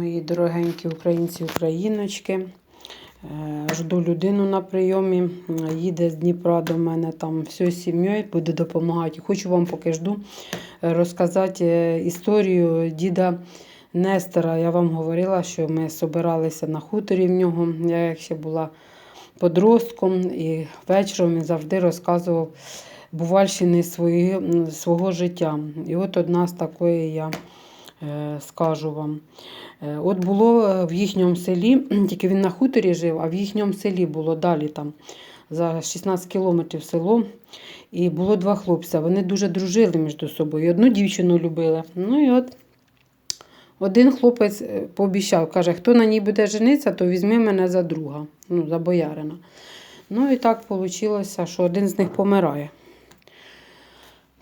Мої дорогенькі українці, україночки. Е, Жду людину на прийомі. Їде з Дніпра до мене там всією сім'єю, буде допомагати. Хочу вам поки жду е, розказати е, історію діда Нестора. Я вам говорила, що ми збиралися на хуторі в нього. Я як ще була подростком, і вечором він завжди розказував бувальщини свої, свого життя. І от одна з такої я е, скажу вам. Е, От було е, в їхньому селі, тільки він на хуторі жив, а в їхньому селі було далі там за 16 кілометрів село. І було два хлопця. Вони дуже дружили між собою. Одну дівчину любили. Ну і от один хлопець е, пообіцяв, каже, хто на ній буде жениться, то візьми мене за друга, ну, за боярина. Ну і так вийшло, що один з них помирає.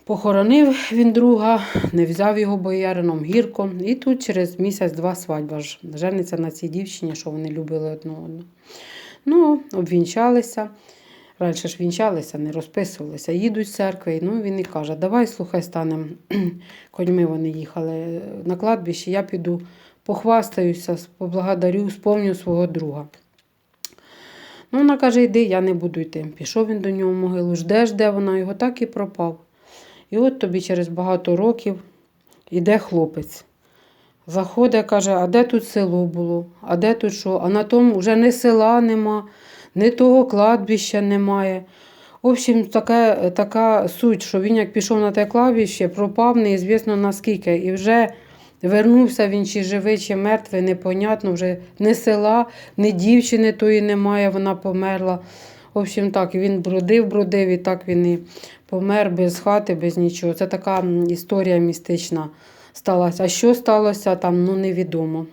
Похоронив він друга, не взяв його боярином гірко. І тут через місяць-два свадьба ж жениться на цій дівчині, що вони любили одну одну. Ну, обвінчалися. Раніше ж вінчалися, не розписувалися. Їдуть з церкви. Ну, він і каже, давай, слухай, станемо. Коньми вони їхали на кладбище, я піду похвастаюся, поблагодарю, сповню свого друга. Ну, вона каже, йди, я не буду йти. Пішов він до нього в могилу, жде, жде вона, його так і пропав. І от тобі через багато років іде хлопець. Заходить, каже, а де тут село було? А де тут що? А на тому вже не села нема, ні того кладбища немає. В общем, така, така суть, що він як пішов на те кладбище, пропав неізвісно наскільки. І вже вернувся він чи живий, чи мертвий, непонятно, вже ні села, ні дівчини тої немає, вона померла. В общем, так, він бродив, бродив, і так він і помер без хати, без нічого. Це така історія містична сталася. А що сталося там, ну невідомо.